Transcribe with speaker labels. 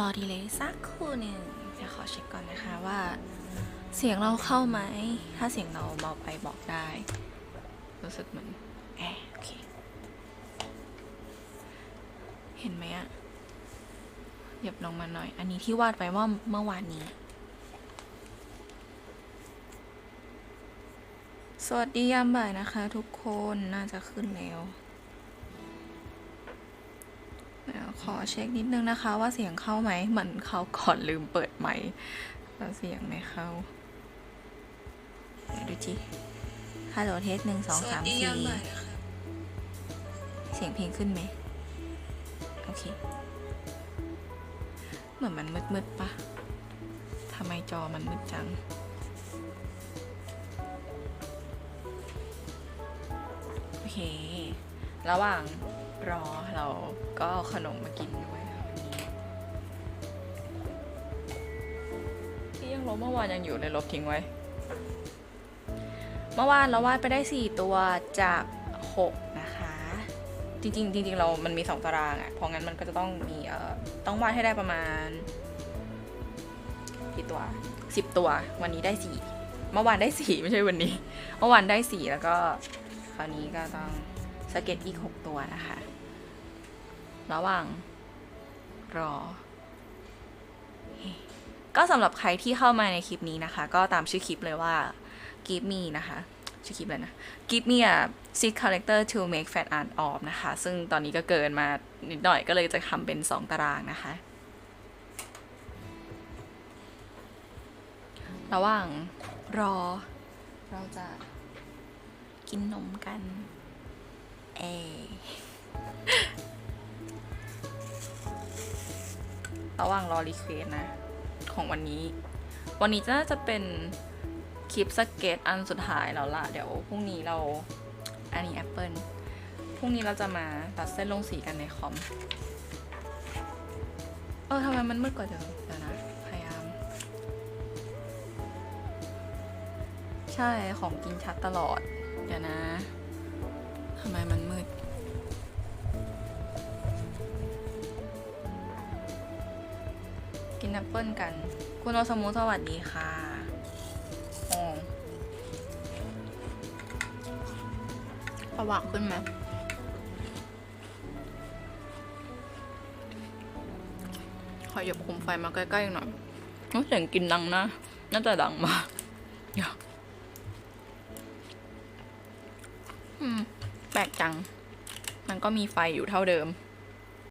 Speaker 1: รอดีเลยสักครู่หนึ่งเดี๋ยวขอเช็คก่อนนะคะว่า เสียงเราเข้าไหม ถ้าเสียงเราเบาไปบอกได้ รู้สึกเหมือนแอะโอเค เห็นไหมอะหยียบลงมาหน่อย อันนี้ที่วาดไปว่าเมื่อวานนี้ สวัสดียามบ่ายนะคะทุกคนน่าจะขึ้นแล้ว ขอเช็คนิดนึงนะคะ ว่าเสียงเข้าไหมเหมือนเขาก่อนลืมเปิดไมค์แล้วเสียงไม่เข้าดูจิฮัลโหลเทสหนึ่งสองสามสี่เสียงเพลงขึ้นไหมโอเค เหมือนมันมืดๆปะทำไมจอมันมืดจังโอเค ระหว่างรอเราก็เอาขนมมากินด้วยค่ะที่ยังลบเมื่อวานยังอยู่เลยลบทิ้งไว้ เมื่อวานเราวาดไปได้ 4 ตัวจาก 6 นะคะ จริงๆจริงๆเรามันมี 2 ตารางอะ่ะเพราะงั้นมันก็จะต้องมีเอ่อต้องวาดให้ได้ประมาณกี่ตัว 10 ตัว วันนี้ได้ 4 เมื่อวานได้ 4 ไม่ใช่วันนี้ เมื่อวานได้ 4 แล้วก็คราวนี้ก็ต้อง สเก็ตอีก 6 ตัวนะคะ ระหว่างรอ ก็สำหรับใครที่เข้ามาในคลิปนี้นะคะ ก็ตามชื่อคลิปเลยว่า give me นะคะชื่อคลิปเลยนะ give me a six character to make fan art of นะคะ ซึ่งตอนนี้ก็เกินมานิดหน่อยก็เลยจะทำเป็น 2 ตารางนะคะ ระหว่างรอเราจะกินนมกัน เอระหว่างรอรีเควสนะ ของวันนี้ วันนี้น่าจะเป็นคลิปสเก็ตอันสุดท้ายแล้วล่ะ เดี๋ยวพรุ่งนี้เรา อันนี้แอปเปิลพรุ่งนี้เราจะมาตัดเส้นลงสีกันในคอม เออทำไมมันมืดกว่าเดิมเดี๋ยวนะ พยายาม ใช่ของกินชัดตลอด เดี๋ยวนะทำไมมัน กินแอปเปิลกัน คุณโอสมูสวัสดีค่ะโอ๋อสว่างขึ้นไหมขอหยบคุมไฟมาใกล้ๆหน่อยน้องเสียงกินดังนะ น่าจะดังมากเดี๋ยวอืมแปลกจัง มันก็มีไฟอยู่เท่าเดิม